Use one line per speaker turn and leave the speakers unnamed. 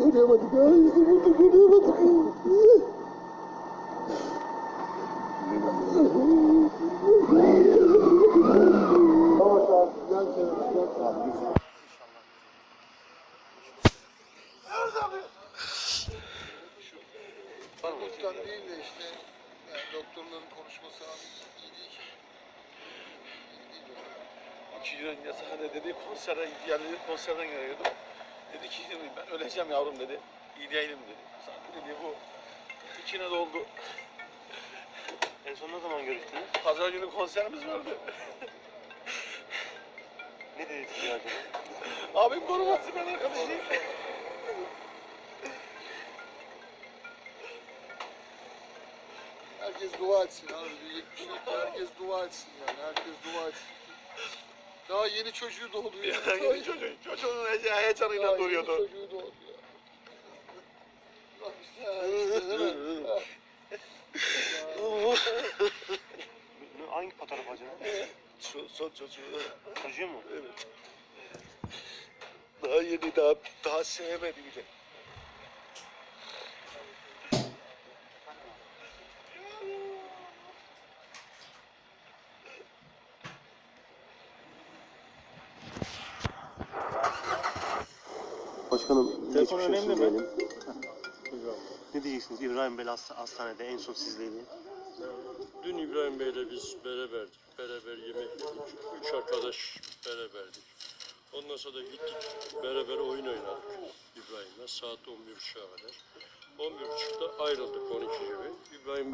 yakalayamadık. Ha işte bulduk yakalayamadık. Tamam abi. Yan kenara. Yan kenara.
Doktordan değil de işte yani doktorların konuşması iyi değil ki.
İki gün önce sahnede dedi konsere yani konserden geliyordu. Dedi ki öleceğim yavrum dedi. İyi değilim dedi. Sahne dedi bu içine doldu.
En son ne zaman görüştünüz?
Pazar günü konserimiz vardı.
Ne dedi size acaba?
Abim koruması ben arkadaşıyım.
Herkes dua etsin abi. 70 herkes dua etsin yani. Herkes dua etsin. Daha yeni çocuğu doğdu ya. Daha
Yani çocuğun, çocuğun heyecanıyla
daha
duruyordu.
Yeni çocuğu doğdu ya. Bak işte, değil mi?
Hangi fotoğraf acaba?
Şu son çocuğu.
Çocuğu mu?
Evet. Daha yeni daha daha sevmedi bile.
Başkanım
Telefon
geçmiş olsun
önemli mi?
diyelim. Ne diyeceksiniz İbrahim Bey hasta- hastanede en son sizleydi.
Dün İbrahim Bey'le biz beraberdik. Beraber yemek yedik. Üç arkadaş beraberdik. Ondan sonra da gittik. Beraber oyun oynadık İbrahim'le. Saat 11.30'a kadar. 11.30'da ayrıldık 12 gibi. İbrahim Bey